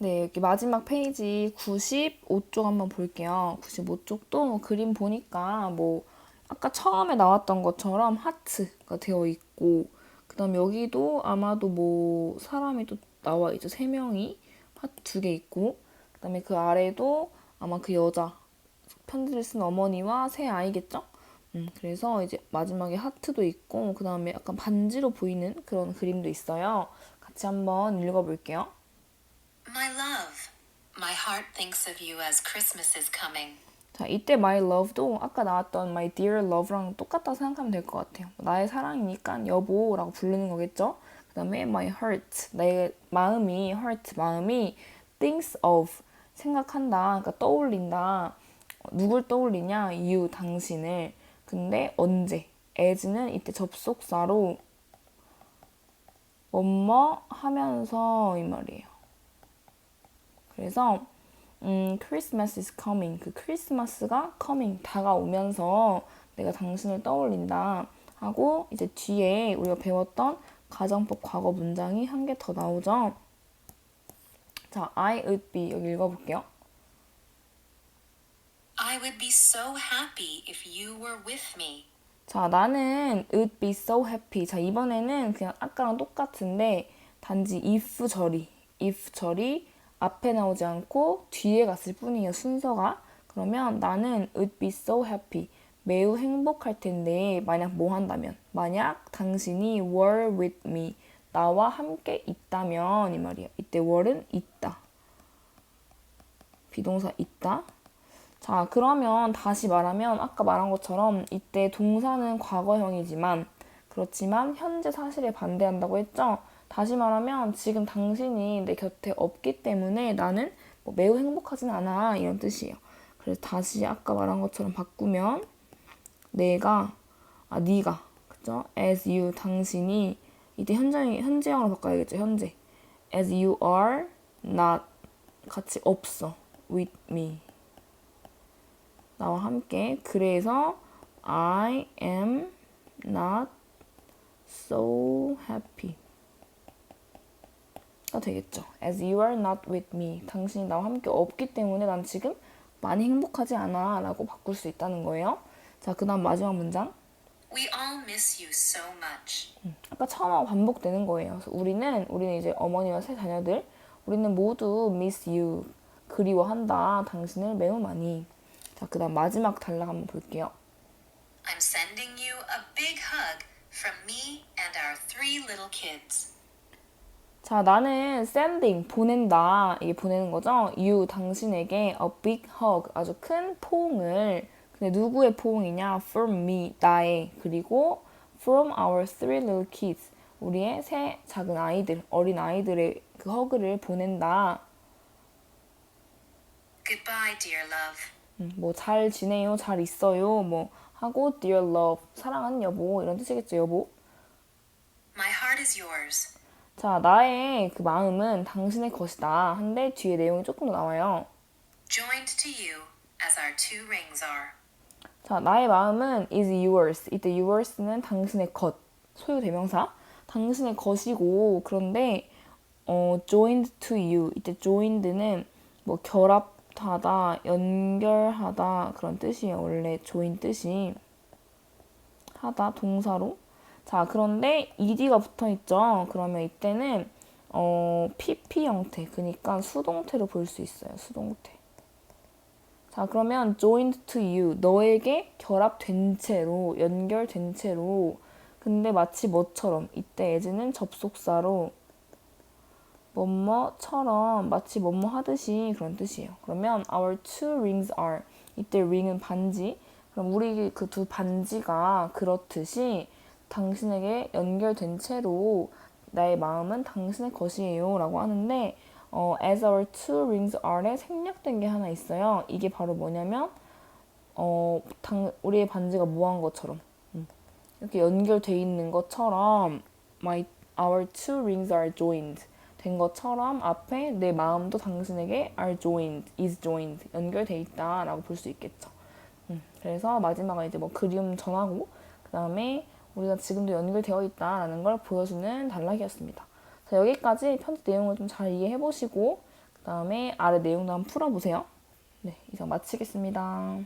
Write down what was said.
네, 여기 마지막 페이지 95쪽 한번 볼게요. 95쪽도 그림 보니까 뭐 아까 처음에 나왔던 것처럼 하트가 되어 있고 그다음 여기도 아마도 뭐 사람이 또 나와 있죠. 세 명이 하트 두 개 있고 그다음에 그 아래도 아마 그 여자 편지를 쓴 어머니와 새 아이겠죠? 음, 그래서 이제 마지막에 하트도 있고 그다음에 약간 반지로 보이는 그런 그림도 있어요. 같이 한번 읽어 볼게요. My love, my heart thinks of you as Christmas is coming. 자, 이때 my love도 아까 나왔던 my dear love랑 똑같다고 생각하면 될 것 같아요. 나의 사랑이니까 여보라고 부르는 거겠죠? 그 다음에 my heart, 나의 마음이, heart, 마음이 thinks of, 생각한다, 그러니까 떠올린다. 누굴 떠올리냐? you, 당신을. 근데 언제? as는 이때 접속사로 뭐뭐 하면서 이 말이에요. 그래서 음, Christmas is coming. 그 크리스마스가 coming 다가오면서 내가 당신을 떠올린다 하고 이제 뒤에 우리가 배웠던 가정법 과거 문장이 한 개 더 나오죠. 자, I would be 여기 읽어볼게요. I would be so happy if you were with me. 자, 나는 would be so happy. 자, 이번에는 그냥 아까랑 똑같은데 단지 if 절이 if 절이 앞에 나오지 않고 뒤에 갔을 뿐이에요, 순서가. 그러면 나는 would be so happy. 매우 행복할 텐데 만약 뭐 한다면 만약 당신이 were with me 나와 함께 있다면 이 말이에요. 이때 were는 있다. 비동사 있다. 자, 그러면 다시 말하면 아까 말한 것처럼 이때 동사는 과거형이지만 그렇지만 현재 사실에 반대한다고 했죠. 다시 말하면 지금 당신이 내 곁에 없기 때문에 나는 뭐 매우 행복하진 않아 이런 뜻이에요. 그래서 다시 아까 말한 것처럼 바꾸면 내가 아 네가 그죠? as you 당신이 이때 현재 현재형으로 바꿔야겠죠. 현재 as you are not 같이 없어 with me 나와 함께 그래서 I am not so happy 가 되겠죠. As you are not with me. 당신이 나와 함께 없기 때문에 난 지금 많이 행복하지 않아 라고 바꿀 수 있다는 거예요. 자, 그 다음 마지막 문장. We all miss you so much. 아까 처음하고 반복되는 거예요. 그래서 우리는, 우리는 이제 어머니와 세 자녀들, 우리는 모두 miss you. 그리워한다. 당신을 매우 많이. 자, 그 다음 마지막 단락 한번 볼게요. I'm sending you a big hug from me and our three little kids. 자, 나는 sending, 보낸다. 이게 보내는 거죠. You, 당신에게 a big hug, 아주 큰 포옹을. 근데 누구의 포옹이냐? From me, 나의. 그리고 from our three little kids, 우리의 세 작은 아이들, 어린 아이들의 그 허그를 보낸다. Goodbye, dear love. 뭐잘 지내요, 잘 있어요, 뭐 하고 dear love, 사랑하는 여보 이런 뜻이겠죠, 여보. My heart is yours. 자, 나의 그 마음은 당신의 것이다. 한데 뒤에 내용이 조금 더 나와요. Joined to you as our two rings are. 자, 나의 마음은 is yours. 이때 yours는 당신의 것, 소유 대명사. 당신의 것이고 그런데 어, joined to you. 이때 joined는 뭐 결합하다, 연결하다 그런 뜻이에요. 원래 join 뜻이 하다 동사로. 자, 그런데 ed가 붙어 있죠. 그러면 이때는 어, pp 형태, 그러니까 수동태로 볼 수 있어요. 수동태. 자, 그러면 joined to you. 너에게 결합된 채로, 연결된 채로. 근데 마치 뭐처럼. 이때 as는 접속사로 뭐뭐처럼 마치 뭐뭐 하듯이 그런 뜻이에요. 그러면 our two rings are. 이때 ring은 반지. 그럼 우리 그 두 반지가 그렇듯이 당신에게 연결된 채로 나의 마음은 당신의 것이에요. 라고 하는데 어, as our two rings are에 생략된 게 하나 있어요. 이게 바로 뭐냐면 어, 당, 우리의 반지가 모한 것처럼 음. 이렇게 연결돼 있는 것처럼 my our two rings are joined 된 것처럼 앞에 내 마음도 당신에게 are joined, is joined 연결돼 있다라고 볼 수 있겠죠. 음, 그래서 마지막에 이제 뭐 그림 전하고 그 다음에 우리가 지금도 연결되어 있다라는 걸 보여주는 단락이었습니다. 자, 여기까지 편지 내용을 좀 잘 이해해 보시고 그 그다음에 아래 내용도 한번 풀어보세요. 네, 이상 마치겠습니다.